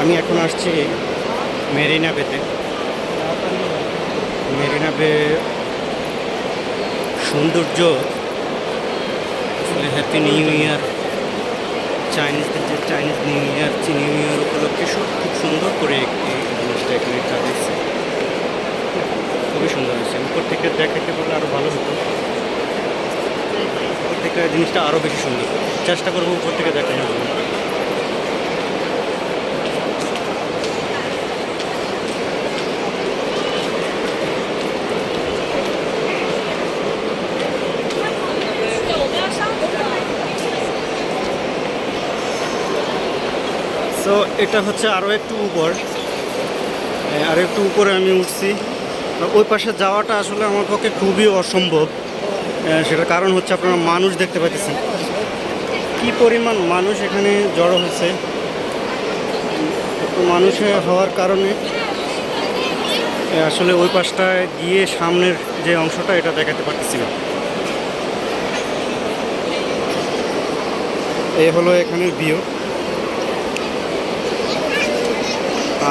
আমি এখন আসছি মেরিনা বেতে। মেরিনা বে সৌন্দর্য, আসলে হ্যাপি নিউ ইয়ার চাইনিজদের যে Chinese new year new year উপলক্ষে সব খুব সুন্দর করে একটি জিনিসটা এখানে সাজিয়েছে। খুবই সুন্দর হয়েছে। উপর থেকে দেখাতে পারলে আরও ভালো হতো। উপর থেকে জিনিসটা আরও বেশি সুন্দর। চেষ্টা করব উপর থেকে দেখানোর জন্য। সো এটা হচ্ছে আরও একটু উপর। এ, আরও একটু উপরে আমি উঠছি। ওই পাশে যাওয়াটা আসলে আমার পক্ষে খুবই অসম্ভব। এ, সেটার কারণ হচ্ছে আপনারা মানুষ দেখতে পাইতেছেন। কি পরিমাণ মানুষ এখানে জড়ো হয়েছে মানুষে হওয়ার কারণে। আসলে ওই পাশটায় গিয়ে সামনের যে অংশটা এটা দেখাতে পারতেছি না। এই হলো এখানের ভিউ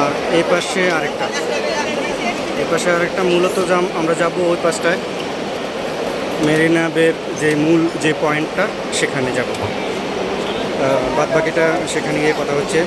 আর এই পাশে আরেকটা। এই পাশে আরেকটা মূলত যাম আমরা যাব ওই পাশটায়। মেরিনা বের যে মূল যে পয়েন্টটা, সেখানে যাব। বাদ বাকিটা সেখানে গিয়ে কথা হচ্ছে।